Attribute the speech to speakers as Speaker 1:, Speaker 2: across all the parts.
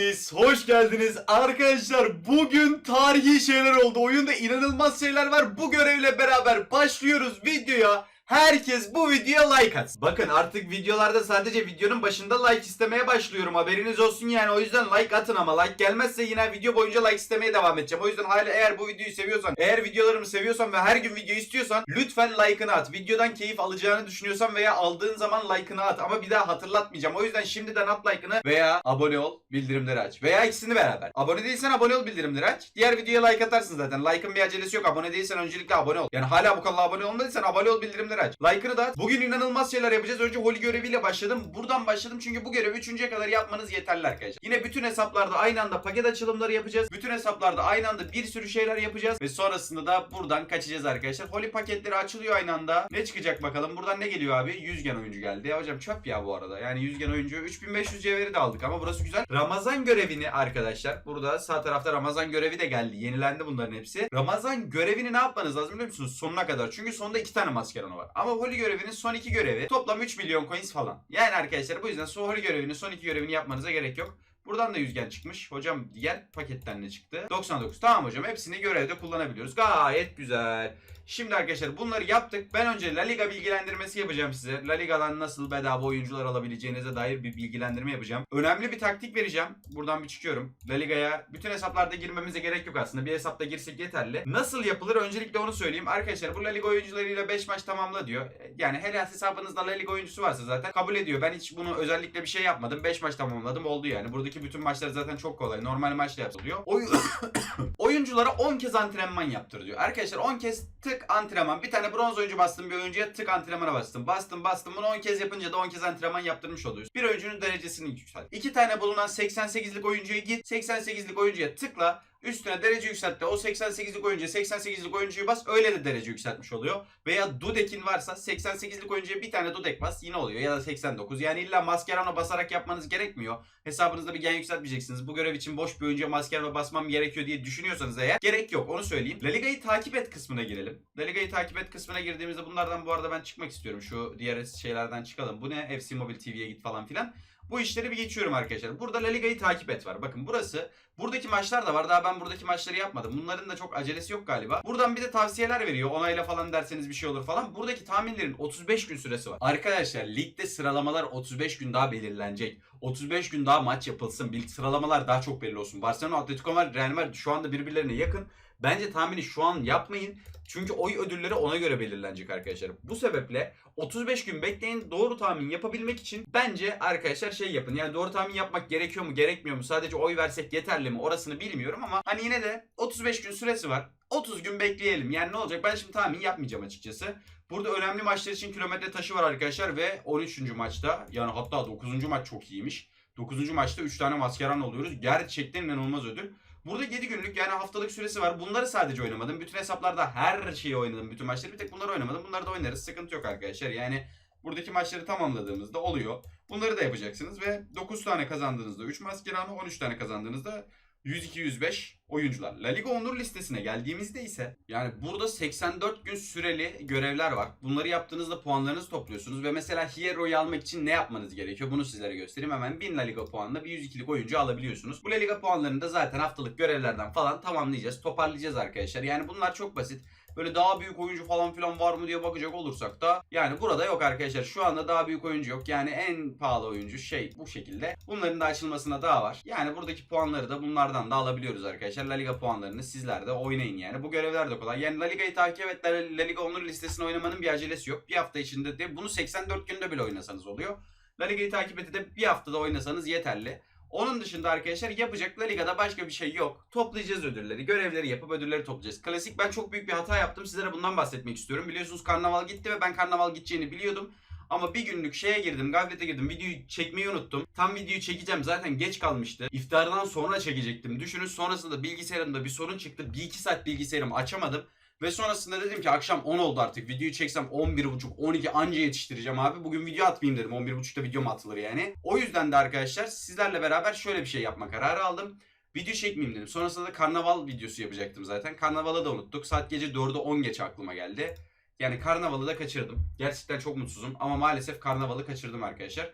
Speaker 1: Hepiniz hoş geldiniz arkadaşlar. Bugün tarihi şeyler oldu. Oyunda inanılmaz şeyler var. Bu görevle beraber başlıyoruz videoya. Herkes bu videoya like atsın. Bakın artık videolarda sadece videonun başında like istemeye başlıyorum. Haberiniz olsun yani. O yüzden like atın ama like gelmezse yine video boyunca like istemeye devam edeceğim. O yüzden hala eğer bu videoyu seviyorsan, eğer videolarımı seviyorsan ve her gün video istiyorsan lütfen like'ını at. Videodan keyif alacağını düşünüyorsan veya aldığın zaman like'ını at. Ama bir daha hatırlatmayacağım. O yüzden şimdiden at like'ını veya abone ol, bildirimleri aç. Veya ikisini beraber. Abone değilsen abone ol, bildirimleri aç. Diğer videoya like atarsın zaten. Like'ın bir acelesi yok. Abone değilsen öncelikle abone ol. Yani hala bu kanala abone olmadıysan abone ol, bildirimleri aç. Like'ını da at. Bugün inanılmaz şeyler yapacağız. Önce Holy göreviyle başladım. Buradan başladım çünkü bu görevi 3.ye kadar yapmanız yeterli arkadaşlar. Yine bütün hesaplarda aynı anda paket açılımları yapacağız. Bütün hesaplarda aynı anda bir sürü şeyler yapacağız. Ve sonrasında da buradan kaçacağız arkadaşlar. Holy paketleri açılıyor aynı anda. Ne çıkacak bakalım. Buradan ne geliyor abi? Yüzgen oyuncu geldi. Ya hocam çöp ya bu arada. Yani yüzgen oyuncu 3500 cevheri de aldık ama burası güzel. Ramazan görevini arkadaşlar. Burada sağ tarafta Ramazan görevi de geldi. Yenilendi bunların hepsi. Ramazan görevini ne yapmanız lazım biliyor musunuz? Sonuna kadar. Çünkü sonunda iki tane maskeranı var. Ama Holy görevinin son iki görevi toplam 3 milyon coins falan. Yani arkadaşlar bu yüzden son Holy görevinin son iki görevini yapmanıza gerek yok. Buradan da yüzgen çıkmış. Hocam diğer paketten ne çıktı? 99. Tamam hocam hepsini görevde kullanabiliyoruz. Gayet güzel. Şimdi arkadaşlar bunları yaptık. Ben önce La Liga bilgilendirmesi yapacağım size. La Liga'dan nasıl bedava oyuncular alabileceğinize dair bir bilgilendirme yapacağım. Önemli bir taktik vereceğim. Buradan bir çıkıyorum. La Liga'ya bütün hesaplarda girmemize gerek yok aslında. Bir hesapta girsek yeterli. Nasıl yapılır? Öncelikle onu söyleyeyim. Arkadaşlar bu La Liga oyuncularıyla 5 maç tamamla diyor. Yani her hesabınızda La Liga oyuncusu varsa zaten kabul ediyor. Ben hiç bunu özellikle bir şey yapmadım. 5 maç tamamladım oldu yani. Buradaki bütün maçlar zaten çok kolay. Normal maçla yapılıyor. Oy oyunculara 10 kez antrenman yaptır diyor. Arkadaşlar 10 kez tık antrenman. Bir tane bronz oyuncu bastım bir oyuncuya tık antrenmana bastım. Bastım bastım bunu 10 kez yapınca da 10 kez antrenman yaptırmış oluyoruz. Bir oyuncunun derecesini yükselt. İki tane bulunan 88'lik oyuncuya git. 88'lik oyuncuya tıkla. Üstüne derece yükseltti. O 88'lik oyuncuya 88'lik oyuncuyu bas. Öyle de derece yükseltmiş oluyor. Veya Dudek'in varsa 88'lik oyuncuya bir tane Dudek bas. Yine oluyor. Ya da 89. Yani illa Mascherano basarak yapmanız gerekmiyor. Hesabınızda bir gen yükseltmeyeceksiniz. Bu görev için boş bir oyuncuya Mascherano basmam gerekiyor diye düşünüyorsanız eğer gerek yok. Onu söyleyeyim. La Liga'yı takip et kısmına girelim. La Liga'yı takip et kısmına girdiğimizde bunlardan bu arada ben çıkmak istiyorum. Şu diğer şeylerden çıkalım. Bu ne? FC Mobile TV'ye git falan filan. Bu işleri bir geçiyorum arkadaşlar. Burada La Liga'yı takip et var. Bakın burası. Buradaki maçlar da var. Daha ben buradaki maçları yapmadım. Bunların da çok acelesi yok galiba. Buradan bir de tavsiyeler veriyor. Onayla falan derseniz bir şey olur falan. Buradaki tahminlerin 35 gün süresi var. Arkadaşlar ligde sıralamalar 35 gün daha belirlenecek. 35 gün daha maç yapılsın. Sıralamalar daha çok belli olsun. Barcelona, Atletico Madrid, Real Madrid şu anda birbirlerine yakın. Bence tahmini şu an yapmayın. Çünkü oy ödülleri ona göre belirlenecek arkadaşlar. Bu sebeple 35 gün bekleyin. Doğru tahmin yapabilmek için bence arkadaşlar şey yapın. Yani doğru tahmin yapmak gerekiyor mu gerekmiyor mu? Sadece oy versek yeterli mi? Orasını bilmiyorum ama hani yine de 35 gün süresi var. 30 gün bekleyelim. Yani ne olacak? Ben şimdi tahmin yapmayacağım açıkçası. Burada önemli maçlar için kilometre taşı var arkadaşlar ve 13. maçta yani hatta 9. maç çok iyiymiş. 9. maçta 3 tane maskeran oluyoruz. Gerçekten inanılmaz ödül. Burada 7 günlük yani haftalık süresi var. Bunları sadece oynamadım. Bütün hesaplarda her şeyi oynadım. Bütün maçları bir tek bunları oynamadım. Bunları da oynarız. Sıkıntı yok arkadaşlar. Yani buradaki maçları tamamladığımızda oluyor. Bunları da yapacaksınız ve 9 tane kazandığınızda 3 maskeranı 13 tane kazandığınızda 102-105 oyuncular. La Liga Onur listesine geldiğimizde ise yani burada 84 gün süreli görevler var. Bunları yaptığınızda puanlarınızı topluyorsunuz ve mesela Hiero'yu almak için ne yapmanız gerekiyor? Bunu sizlere göstereyim. Hemen 1000 La Liga puanla bir 102'lik oyuncu alabiliyorsunuz. Bu La Liga puanlarını da zaten haftalık görevlerden falan tamamlayacağız. Toparlayacağız arkadaşlar. Yani bunlar çok basit. Böyle daha büyük oyuncu falan filan var mı diye bakacak olursak da yani burada yok arkadaşlar. Şu anda daha büyük oyuncu yok. Yani en pahalı oyuncu şey bu şekilde. Bunların da açılmasına daha var. Yani buradaki puanları da bunlardan da alabiliyoruz arkadaşlar. La Liga puanlarını sizler de oynayın yani. Bu görevler de kolay. Yani La Liga'yı takip et. La Liga onur listesini oynamanın bir acelesi yok. Bir hafta içinde de bunu 84 günde bile oynasanız oluyor. La Liga'yı takip edip de bir haftada oynasanız yeterli. Onun dışında arkadaşlar yapacak La Liga'da başka bir şey yok. Toplayacağız ödülleri, görevleri yapıp ödülleri toplayacağız. Klasik ben çok büyük bir hata yaptım. Sizlere bundan bahsetmek istiyorum. Biliyorsunuz karnaval gitti ve ben karnaval gideceğini biliyordum. Ama bir günlük şeye girdim, gaflete girdim. Videoyu çekmeyi unuttum. Tam videoyu çekeceğim zaten geç kalmıştı. İftardan sonra çekecektim. Düşünün sonrasında bilgisayarımda bir sorun çıktı. Bir iki saat bilgisayarımı açamadım. Ve sonrasında dedim ki akşam 10 oldu artık. Videoyu çeksem 11.30 12 anca yetiştireceğim abi. Bugün video atmayayım dedim. 11.30'da video mu atılır yani. O yüzden de arkadaşlar sizlerle beraber şöyle bir şey yapma kararı aldım. Video çekmeyeyim dedim. Sonrasında da karnaval videosu yapacaktım zaten. Karnavalı da unuttuk. Saat gece 4'e 10 geç aklıma geldi. Yani karnavalı da kaçırdım. Gerçekten çok mutsuzum ama maalesef karnavalı kaçırdım arkadaşlar.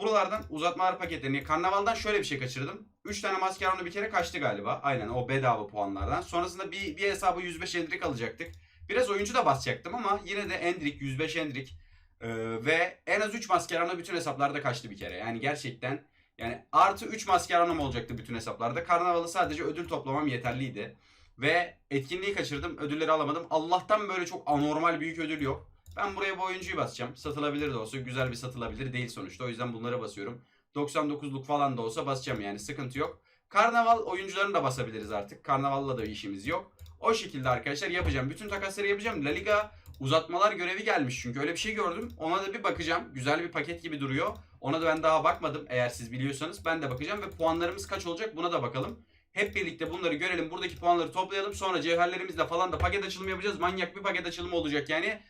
Speaker 1: Buralardan uzatmalar paketlerini, karnavaldan şöyle bir şey kaçırdım. 3 tane Mascherano bir kere kaçtı galiba. Aynen o bedava puanlardan. Sonrasında bir, bir hesabı 105 Endrick alacaktık. Biraz oyuncu da basacaktım ama yine de Endrick 105 Endrick ee, ve en az 3 Mascherano bütün hesaplarda kaçtı bir kere. Yani gerçekten yani artı 3 Mascherano'm olacaktı bütün hesaplarda. Karnavalı sadece ödül toplamam yeterliydi. Ve etkinliği kaçırdım. Ödülleri alamadım. Allah'tan böyle çok anormal büyük ödül yok. Ben buraya bu oyuncuyu basacağım. Satılabilir de olsa güzel bir satılabilir değil sonuçta. O yüzden bunlara basıyorum. 99'luk falan da olsa basacağım yani sıkıntı yok. Karnaval oyuncularını da basabiliriz artık. Karnavalla da işimiz yok. O şekilde arkadaşlar yapacağım. Bütün takasları yapacağım. La Liga uzatmalar görevi gelmiş çünkü öyle bir şey gördüm. Ona da bir bakacağım. Güzel bir paket gibi duruyor. Ona da ben daha bakmadım. Eğer siz biliyorsanız ben de bakacağım ve puanlarımız kaç olacak buna da bakalım. Hep birlikte bunları görelim. Buradaki puanları toplayalım. Sonra cevherlerimizle falan da paket açılımı yapacağız. Manyak bir paket açılımı olacak yani.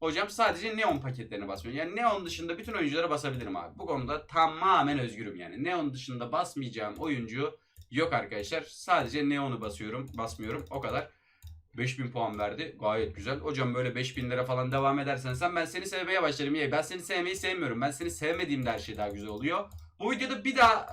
Speaker 1: Hocam sadece Neon paketlerine basmıyorum. Yani Neon dışında bütün oyunculara basabilirim abi. Bu konuda tamamen özgürüm yani. Neon dışında basmayacağım oyuncu yok arkadaşlar. Sadece Neon'u basıyorum, basmıyorum. O kadar. 5000 puan verdi. Gayet güzel. Hocam böyle 5000 lira falan devam edersen sen ben seni sevmeye başlarım. Ye. Ben seni sevmeyi sevmiyorum. Ben seni sevmediğimde her şey daha güzel oluyor. Bu videoda bir daha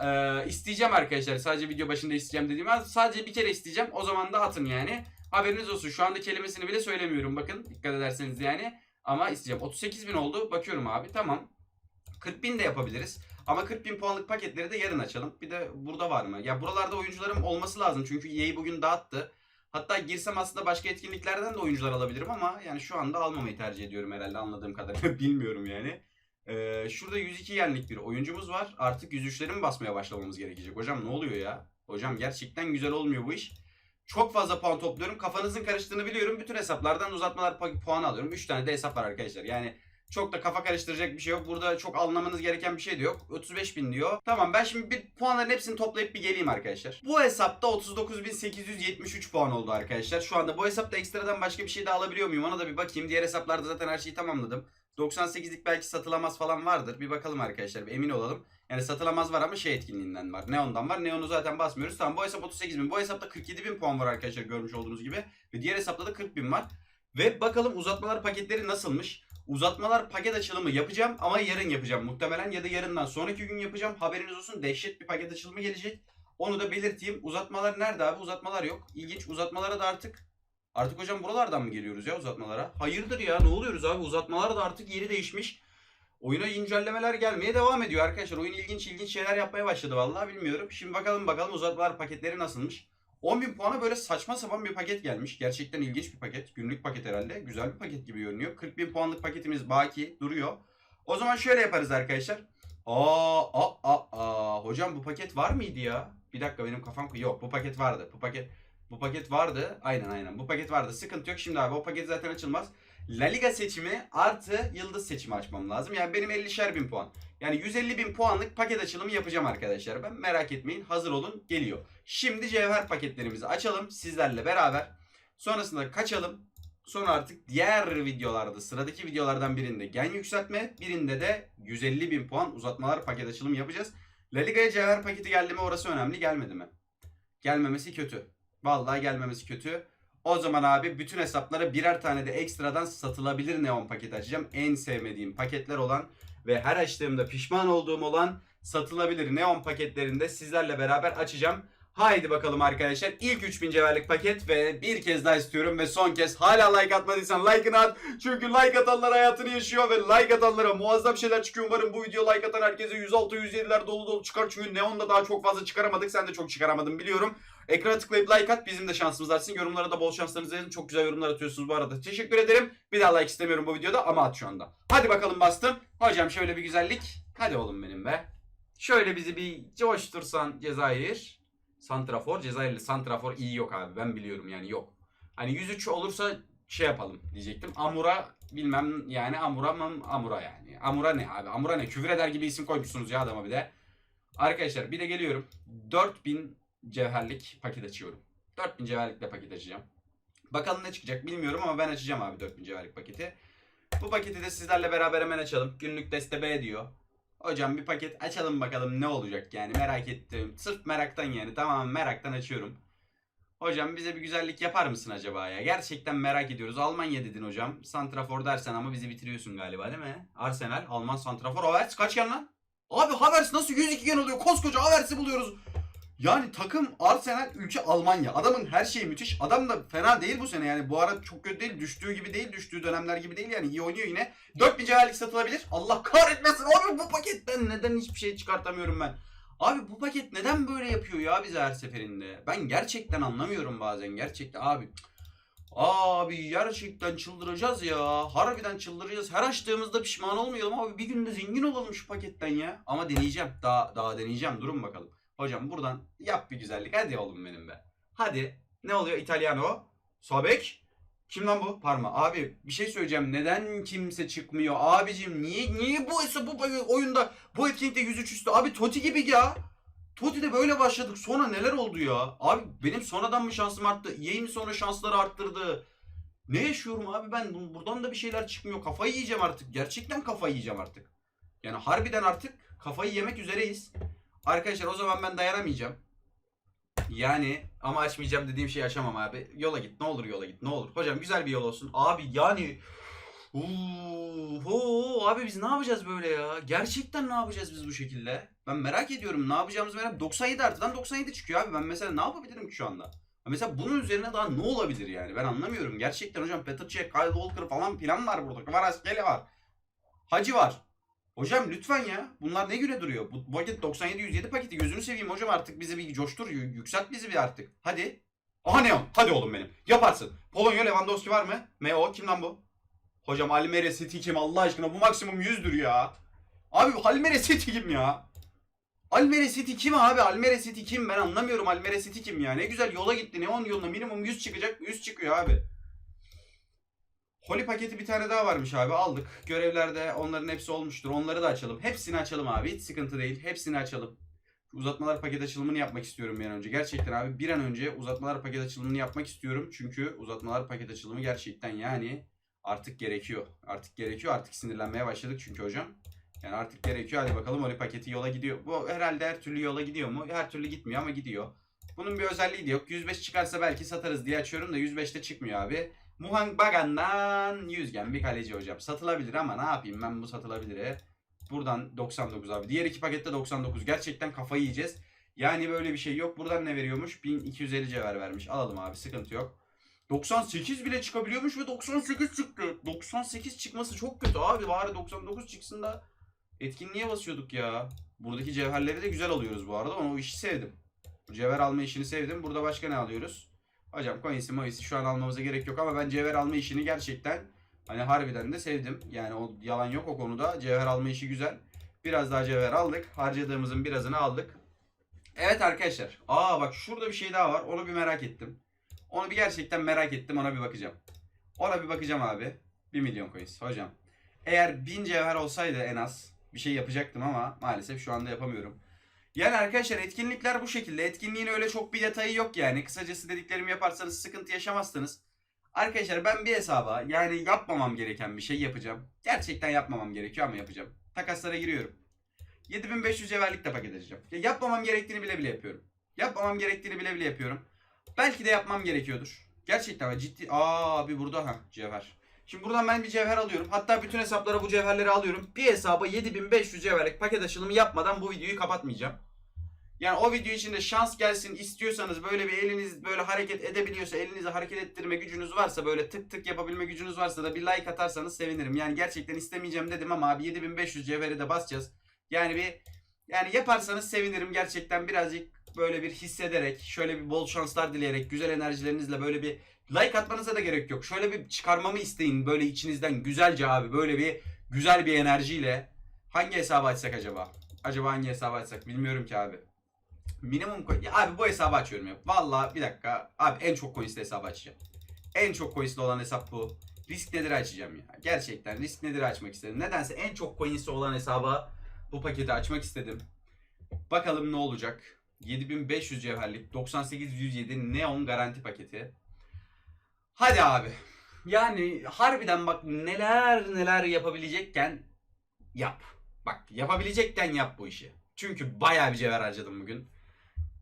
Speaker 1: e, isteyeceğim arkadaşlar. Sadece video başında isteyeceğim dediğim an sadece bir kere isteyeceğim. O zaman da atın yani. Haberiniz olsun. Şu anda kelimesini bile söylemiyorum. Bakın dikkat ederseniz yani. Ama isteyeceğim. 38 bin oldu. Bakıyorum abi. Tamam. 40 bin de yapabiliriz. Ama 40 bin puanlık paketleri de yarın açalım. Bir de burada var mı? Ya buralarda oyuncularım olması lazım. Çünkü EA bugün dağıttı. Hatta girsem aslında başka etkinliklerden de oyuncular alabilirim ama yani şu anda almamayı tercih ediyorum herhalde anladığım kadarıyla. Bilmiyorum yani. Ee, şurada 102 yenlik bir oyuncumuz var. Artık 103'leri mi basmaya başlamamız gerekecek? Hocam ne oluyor ya? Hocam gerçekten güzel olmuyor bu iş. Çok fazla puan topluyorum. Kafanızın karıştığını biliyorum. Bütün hesaplardan uzatmalar puanı alıyorum. 3 tane de hesap var arkadaşlar. Yani çok da kafa karıştıracak bir şey yok. Burada çok anlamanız gereken bir şey de yok. 35 bin diyor. Tamam ben şimdi bir puanların hepsini toplayıp bir geleyim arkadaşlar. Bu hesapta 39.873 puan oldu arkadaşlar. Şu anda bu hesapta ekstradan başka bir şey de alabiliyor muyum? Ona da bir bakayım. Diğer hesaplarda zaten her şeyi tamamladım. 98'lik belki satılamaz falan vardır. Bir bakalım arkadaşlar. Bir emin olalım. Yani satılamaz var ama şey etkinliğinden var. Neon'dan var. Neon'u zaten basmıyoruz. Tamam bu hesap 38 bin. Bu hesapta 47 bin puan var arkadaşlar görmüş olduğunuz gibi. Ve diğer hesapta da 40 bin var. Ve bakalım uzatmalar paketleri nasılmış? Uzatmalar paket açılımı yapacağım ama yarın yapacağım muhtemelen ya da yarından sonraki gün yapacağım. Haberiniz olsun dehşet bir paket açılımı gelecek. Onu da belirteyim. Uzatmalar nerede abi? Uzatmalar yok. İlginç. Uzatmalara da artık Artık hocam buralardan mı geliyoruz ya uzatmalara? Hayırdır ya ne oluyoruz abi? Uzatmalar da artık yeri değişmiş. Oyuna güncellemeler gelmeye devam ediyor arkadaşlar. Oyun ilginç ilginç şeyler yapmaya başladı vallahi bilmiyorum. Şimdi bakalım bakalım uzatmalar paketleri nasılmış. 10.000 puana böyle saçma sapan bir paket gelmiş. Gerçekten ilginç bir paket. Günlük paket herhalde. Güzel bir paket gibi görünüyor. 40.000 puanlık paketimiz baki duruyor. O zaman şöyle yaparız arkadaşlar. Aa, aa, aa, aa. Hocam bu paket var mıydı ya? Bir dakika benim kafam... Yok bu paket vardı. Bu paket... Bu paket vardı. Aynen aynen. Bu paket vardı. Sıkıntı yok. Şimdi abi o paket zaten açılmaz. La Liga seçimi artı yıldız seçimi açmam lazım. Yani benim 50'şer bin puan. Yani 150 bin puanlık paket açılımı yapacağım arkadaşlar. Ben merak etmeyin. Hazır olun. Geliyor. Şimdi cevher paketlerimizi açalım sizlerle beraber. Sonrasında kaçalım. Sonra artık diğer videolarda sıradaki videolardan birinde gen yükseltme birinde de 150 bin puan uzatmalar paket açılımı yapacağız. La Liga'ya cevher paketi geldi mi orası önemli gelmedi mi? Gelmemesi kötü. Vallahi gelmemesi kötü. O zaman abi bütün hesaplara birer tane de ekstradan satılabilir neon paket açacağım. En sevmediğim paketler olan ve her açtığımda pişman olduğum olan satılabilir neon paketlerini de sizlerle beraber açacağım. Haydi bakalım arkadaşlar. İlk 3000 cevherlik paket ve bir kez daha istiyorum ve son kez hala like atmadıysan like'ını at. Çünkü like atanlar hayatını yaşıyor ve like atanlara muazzam şeyler çıkıyor. Umarım bu video like atan herkese 106 107'ler dolu dolu çıkar. Çünkü Neon'da daha çok fazla çıkaramadık. Sen de çok çıkaramadın biliyorum. Ekrana tıklayıp like at. Bizim de şansımız artsın. Yorumlara da bol şanslarınızı yazın. Çok güzel yorumlar atıyorsunuz bu arada. Teşekkür ederim. Bir daha like istemiyorum bu videoda ama at şu anda. Hadi bakalım bastım. Hocam şöyle bir güzellik. Hadi oğlum benim be. Şöyle bizi bir coştursan Cezayir. Santrafor. Cezayirli Santrafor iyi yok abi. Ben biliyorum yani yok. Hani 103 olursa şey yapalım diyecektim. Amura bilmem yani Amura mı Amura yani. Amura ne abi? Amura ne? Küfür eder gibi isim koymuşsunuz ya adama bir de. Arkadaşlar bir de geliyorum. 4000 cevherlik paket açıyorum. 4000 cevherlikle paket açacağım. Bakalım ne çıkacak bilmiyorum ama ben açacağım abi 4000 cevherlik paketi. Bu paketi de sizlerle beraber hemen açalım. Günlük deste B diyor. Hocam bir paket açalım bakalım ne olacak yani merak ettim. Sırf meraktan yani tamamen meraktan açıyorum. Hocam bize bir güzellik yapar mısın acaba ya? Gerçekten merak ediyoruz. Almanya dedin hocam. Santrafor dersen ama bizi bitiriyorsun galiba değil mi? Arsenal, Alman Santrafor. Havertz kaç gen lan? Abi Havertz nasıl 102 gen oluyor? Koskoca Havertz'i buluyoruz.
Speaker 2: Yani takım Arsenal, ülke Almanya. Adamın her şeyi müthiş. Adam da fena değil bu sene yani. Bu ara çok kötü değil. Düştüğü gibi değil. Düştüğü dönemler gibi değil yani. iyi oynuyor yine. 4000 cevherlik satılabilir. Allah kahretmesin. Abi bu paketten neden hiçbir şey çıkartamıyorum ben? Abi bu paket neden böyle yapıyor ya bize her seferinde? Ben gerçekten anlamıyorum bazen. Gerçekten abi. Abi gerçekten çıldıracağız ya. Harbiden çıldıracağız. Her açtığımızda pişman olmayalım abi. Bir günde zengin olalım şu paketten ya. Ama deneyeceğim. Daha daha deneyeceğim. Durun bakalım. Hocam buradan yap bir güzellik. Hadi oğlum benim be. Hadi. Ne oluyor? İtalyano. Sobek. Kim lan bu? Parma. Abi bir şey söyleyeceğim. Neden kimse çıkmıyor? Abicim niye niye bu bu oyunda bu etkinlikte 103 üstü? Abi Toti gibi ya. Toti'de böyle başladık. Sonra neler oldu ya? Abi benim sonradan mı şansım arttı? EA mi sonra şansları arttırdı? Ne yaşıyorum abi ben? Bu- Buradan da bir şeyler çıkmıyor. Kafayı yiyeceğim artık. Gerçekten kafayı yiyeceğim artık. Yani harbiden artık kafayı yemek üzereyiz. Arkadaşlar o zaman ben dayanamayacağım. Yani ama açmayacağım dediğim şeyi açamam abi. Yola git ne olur yola git ne olur. Hocam güzel bir yol olsun. Abi yani Uuu, abi biz ne yapacağız böyle ya? Gerçekten ne yapacağız biz bu şekilde? Ben merak ediyorum. Ne yapacağımızı merak 97 artıdan 97 çıkıyor abi. Ben mesela ne yapabilirim ki şu anda? Mesela bunun üzerine daha ne olabilir yani? Ben anlamıyorum. Gerçekten hocam Petr Cech, Kyle Walker falan plan var burada. Kvaratskhelia var. Hacı var. Hocam lütfen ya. Bunlar ne güne duruyor? Bu paket 97-107 paketi gözünü seveyim hocam artık bizi bir coştur. yü- Yükselt bizi bir artık. Hadi. Aha Neon. Hadi oğlum benim. Yaparsın. Polonya Lewandowski var mı? Meo kim lan bu? Hocam Almere City kim Allah aşkına? Bu maksimum 100'dür ya. Abi Almere City kim ya? Almere City kim abi? Almere City kim? Ben anlamıyorum Almere City kim ya? Ne güzel yola gitti. Neon yoluna minimum 100 çıkacak. 100 çıkıyor abi. Holi paketi bir tane daha varmış abi aldık. Görevlerde onların hepsi olmuştur. Onları da açalım. Hepsini açalım abi. Hiç sıkıntı değil. Hepsini açalım. Uzatmalar paket açılımını yapmak istiyorum bir an önce. Gerçekten abi bir an önce uzatmalar paket açılımını yapmak istiyorum. Çünkü uzatmalar paket açılımı gerçekten yani artık gerekiyor. Artık gerekiyor. Artık sinirlenmeye başladık çünkü hocam. Yani artık gerekiyor. Hadi bakalım Holi paketi yola gidiyor. Bu herhalde her türlü yola gidiyor mu? Her türlü gitmiyor ama gidiyor. Bunun bir özelliği de yok. 105 çıkarsa belki satarız diye açıyorum da 105'te çıkmıyor abi. Muhang Bagan'dan 100 gen bir kaleci hocam. Satılabilir ama ne yapayım ben bu satılabilir. Buradan 99 abi. Diğer iki pakette 99. Gerçekten kafayı yiyeceğiz. Yani böyle bir şey yok. Buradan ne veriyormuş? 1250 cevher vermiş. Alalım abi sıkıntı yok. 98 bile çıkabiliyormuş ve 98 çıktı. 98 çıkması çok kötü abi. Bari 99 çıksın da etkinliğe basıyorduk ya. Buradaki cevherleri de güzel alıyoruz bu arada. Onu o işi sevdim. Bu cevher alma işini sevdim. Burada başka ne alıyoruz? Hocam coins'i moins'i şu an almamıza gerek yok ama ben cevher alma işini gerçekten hani harbiden de sevdim. Yani o yalan yok o konuda. Cevher alma işi güzel. Biraz daha cevher aldık. Harcadığımızın birazını aldık. Evet arkadaşlar. Aa bak şurada bir şey daha var. Onu bir merak ettim. Onu bir gerçekten merak ettim. Ona bir bakacağım. Ona bir bakacağım abi. 1 milyon coins. Hocam. Eğer 1000 cevher olsaydı en az bir şey yapacaktım ama maalesef şu anda yapamıyorum. Yani arkadaşlar etkinlikler bu şekilde. Etkinliğin öyle çok bir detayı yok yani. Kısacası dediklerimi yaparsanız sıkıntı yaşamazsınız. Arkadaşlar ben bir hesaba yani yapmamam gereken bir şey yapacağım. Gerçekten yapmamam gerekiyor ama yapacağım. Takaslara giriyorum. 7500 cevherlik de paket açacağım. Ya yapmamam gerektiğini bile bile yapıyorum. Yapmamam gerektiğini bile bile yapıyorum. Belki de yapmam gerekiyordur. Gerçekten ciddi. Aa abi burada ha cevher. Şimdi buradan ben bir cevher alıyorum. Hatta bütün hesaplara bu cevherleri alıyorum. Bir hesaba 7500 cevherlik paket açılımı yapmadan bu videoyu kapatmayacağım. Yani o video içinde şans gelsin istiyorsanız böyle bir eliniz böyle hareket edebiliyorsa elinizi hareket ettirme gücünüz varsa böyle tık tık yapabilme gücünüz varsa da bir like atarsanız sevinirim. Yani gerçekten istemeyeceğim dedim ama abi 7500 cevheri de basacağız. Yani bir yani yaparsanız sevinirim gerçekten birazcık böyle bir hissederek şöyle bir bol şanslar dileyerek güzel enerjilerinizle böyle bir like atmanıza da gerek yok. Şöyle bir çıkarmamı isteyin böyle içinizden güzelce abi böyle bir güzel bir enerjiyle hangi hesabı açsak acaba? Acaba hangi hesabı açsak bilmiyorum ki abi. Minimum coin. Ya abi bu hesabı açıyorum ya. Valla bir dakika. Abi en çok coinsli hesabı açacağım. En çok coinsli olan hesap bu. Risk nedir açacağım ya. Gerçekten risk nedir açmak istedim. Nedense en çok coinsli olan hesaba bu paketi açmak istedim. Bakalım ne olacak. 7500 cevherlik 9807 neon garanti paketi. Hadi abi. Yani harbiden bak neler neler yapabilecekken yap. Bak yapabilecekken yap bu işi. Çünkü bayağı bir cevher harcadım bugün.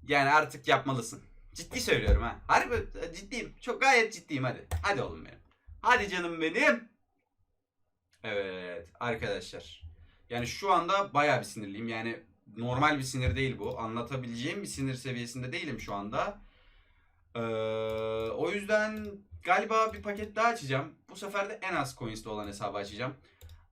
Speaker 2: Yani artık yapmalısın. Ciddi söylüyorum ha. Harbi ciddiyim. Çok gayet ciddiyim hadi. Hadi oğlum benim. Hadi canım benim. Evet arkadaşlar. Yani şu anda bayağı bir sinirliyim. Yani normal bir sinir değil bu. Anlatabileceğim bir sinir seviyesinde değilim şu anda. Ee, o yüzden galiba bir paket daha açacağım. Bu sefer de en az coins'te olan hesabı açacağım.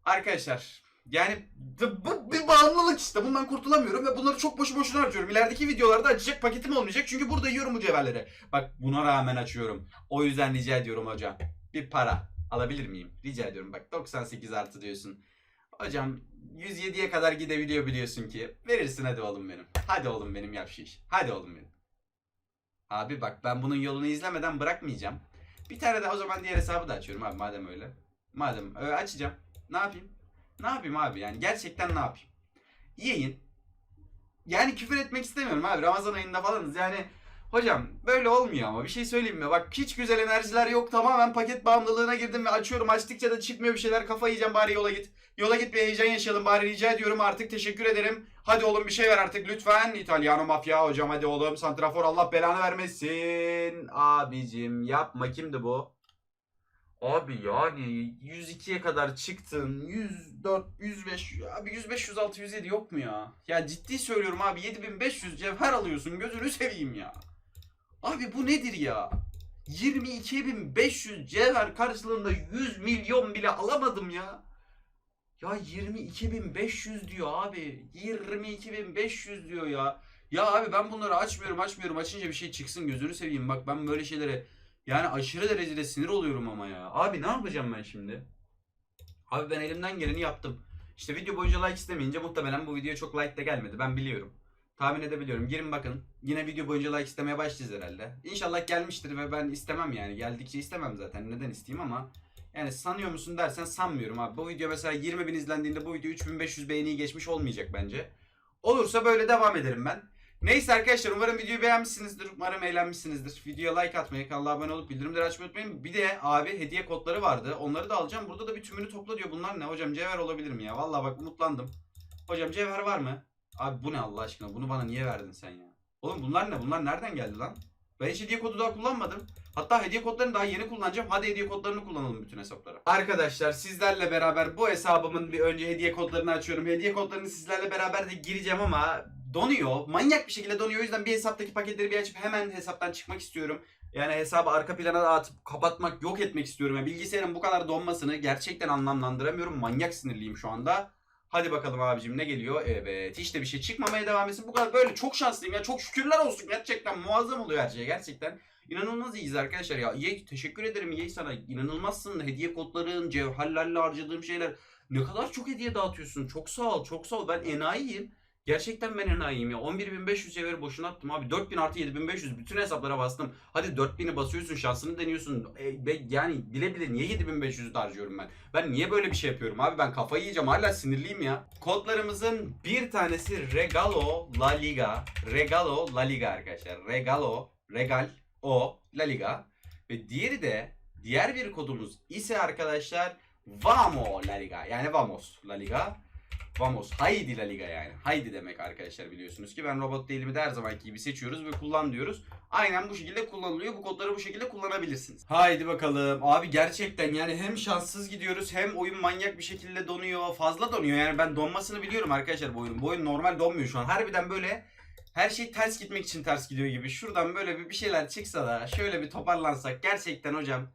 Speaker 2: Arkadaşlar yani bu bir bağımlılık işte. Bundan kurtulamıyorum ve bunları çok boşu boşuna harcıyorum. İlerideki videolarda açacak paketim olmayacak. Çünkü burada yiyorum bu cevherleri. Bak buna rağmen açıyorum. O yüzden rica ediyorum hocam. Bir para alabilir miyim? Rica ediyorum. Bak 98 artı diyorsun. Hocam 107'ye kadar gidebiliyor biliyorsun ki. Verirsin hadi oğlum benim. Hadi oğlum benim yap. Hadi oğlum benim. Abi bak ben bunun yolunu izlemeden bırakmayacağım. Bir tane de o zaman diğer hesabı da açıyorum abi madem öyle. Madem öyle açacağım. Ne yapayım? Ne yapayım abi yani gerçekten ne yapayım? Yayın. Yani küfür etmek istemiyorum abi Ramazan ayında falanız yani Hocam böyle olmuyor ama bir şey söyleyeyim mi? Bak hiç güzel enerjiler yok tamamen paket bağımlılığına girdim ve açıyorum açtıkça da çıkmıyor bir şeyler kafa yiyeceğim bari yola git. Yola git bir heyecan yaşayalım bari rica ediyorum artık teşekkür ederim. Hadi oğlum bir şey ver artık lütfen. İtalyano mafya hocam hadi oğlum. Santrafor Allah belanı vermesin. Abicim yapma kimdi bu? Abi yani 102'ye kadar çıktın. 104, 105, abi 105, 106, 107 yok mu ya? Ya ciddi söylüyorum abi 7500 cevher alıyorsun gözünü seveyim ya. Abi bu nedir ya? 22.500 cevher karşılığında 100 milyon bile alamadım ya. Ya 22.500 diyor abi. 22.500 diyor ya. Ya abi ben bunları açmıyorum açmıyorum. Açınca bir şey çıksın gözünü seveyim. Bak ben böyle şeylere yani aşırı derecede sinir oluyorum ama ya. Abi ne yapacağım ben şimdi? Abi ben elimden geleni yaptım. İşte video boyunca like istemeyince muhtemelen bu videoya çok like de gelmedi. Ben biliyorum. Tahmin edebiliyorum. Girin bakın. Yine video boyunca like istemeye başlayacağız herhalde. İnşallah gelmiştir ve ben istemem yani. Geldikçe istemem zaten. Neden isteyeyim ama. Yani sanıyor musun dersen sanmıyorum abi. Bu video mesela 20 bin izlendiğinde bu video 3500 beğeniyi geçmiş olmayacak bence. Olursa böyle devam ederim ben. Neyse arkadaşlar umarım videoyu beğenmişsinizdir. Umarım eğlenmişsinizdir. Videoya like atmayı, kanala abone olup bildirimleri açmayı unutmayın. Bir de abi hediye kodları vardı. Onları da alacağım. Burada da bir tümünü topla diyor. Bunlar ne? Hocam cevher olabilir mi ya? Vallahi bak umutlandım. Hocam cevher var mı? Abi bu ne Allah aşkına? Bunu bana niye verdin sen ya? Oğlum bunlar ne? Bunlar nereden geldi lan? Ben hiç hediye kodu daha kullanmadım. Hatta hediye kodlarını daha yeni kullanacağım. Hadi hediye kodlarını kullanalım bütün hesaplara. Arkadaşlar sizlerle beraber bu hesabımın bir önce hediye kodlarını açıyorum. Hediye kodlarını sizlerle beraber de gireceğim ama donuyor. Manyak bir şekilde donuyor. O yüzden bir hesaptaki paketleri bir açıp hemen hesaptan çıkmak istiyorum. Yani hesabı arka plana atıp kapatmak, yok etmek istiyorum. Yani bilgisayarın bu kadar donmasını gerçekten anlamlandıramıyorum. Manyak sinirliyim şu anda. Hadi bakalım abicim ne geliyor? Evet hiç de bir şey çıkmamaya devam etsin. Bu kadar böyle çok şanslıyım ya. Çok şükürler olsun. Gerçekten muazzam oluyor her şey. Gerçekten inanılmaz iyiyiz arkadaşlar ya. EA teşekkür ederim EA sana. İnanılmazsın. Hediye kodların, cevherlerle harcadığım şeyler. Ne kadar çok hediye dağıtıyorsun. Çok sağ ol, çok sağ ol. Ben enayiyim. Gerçekten ben enayiyim ya. 11.500 cevheri boşuna attım abi. 4000 artı 7500 bütün hesaplara bastım. Hadi 4000'i basıyorsun şansını deniyorsun. E, be- yani bile bile niye 7500 harcıyorum ben? Ben niye böyle bir şey yapıyorum abi? Ben kafayı yiyeceğim. Hala sinirliyim ya. Kodlarımızın bir tanesi Regalo La Liga. Regalo La Liga arkadaşlar. Regalo, Regal, O, La Liga. Ve diğeri de diğer bir kodumuz ise arkadaşlar Vamo La Liga. Yani Vamos La Liga. Vamos. Haydi La Liga yani. Haydi demek arkadaşlar biliyorsunuz ki ben robot değilimi de her zamanki gibi seçiyoruz ve kullan diyoruz. Aynen bu şekilde kullanılıyor. Bu kodları bu şekilde kullanabilirsiniz. Haydi bakalım. Abi gerçekten yani hem şanssız gidiyoruz hem oyun manyak bir şekilde donuyor. Fazla donuyor yani ben donmasını biliyorum arkadaşlar bu oyunun. Bu oyun normal donmuyor şu an. Harbiden böyle her şey ters gitmek için ters gidiyor gibi. Şuradan böyle bir, şeyler çıksa da şöyle bir toparlansak gerçekten hocam.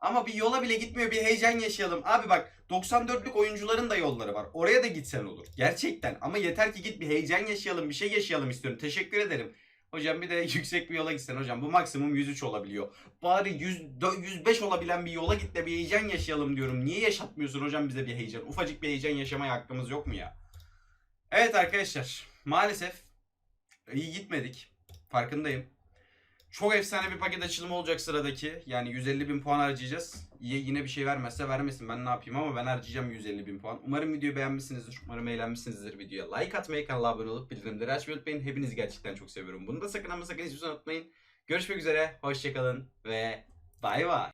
Speaker 2: Ama bir yola bile gitmiyor bir heyecan yaşayalım. Abi bak 94'lük oyuncuların da yolları var. Oraya da gitsen olur. Gerçekten. Ama yeter ki git bir heyecan yaşayalım, bir şey yaşayalım istiyorum. Teşekkür ederim. Hocam bir de yüksek bir yola gitsen hocam. Bu maksimum 103 olabiliyor. Bari 100, dö- 105 olabilen bir yola git de bir heyecan yaşayalım diyorum. Niye yaşatmıyorsun hocam bize bir heyecan? Ufacık bir heyecan yaşamaya hakkımız yok mu ya? Evet arkadaşlar. Maalesef iyi gitmedik. Farkındayım. Çok efsane bir paket açılımı olacak sıradaki. Yani 150 bin puan harcayacağız. Y- yine bir şey vermezse vermesin ben ne yapayım ama ben harcayacağım 150 bin puan. Umarım videoyu beğenmişsinizdir. Umarım eğlenmişsinizdir videoya. Like atmayı, kanala abone olup bildirimleri açmayı unutmayın. Hepinizi gerçekten çok seviyorum. Bunu da sakın ama sakın hiçbir zaman unutmayın. Görüşmek üzere. Hoşçakalın ve bay bay.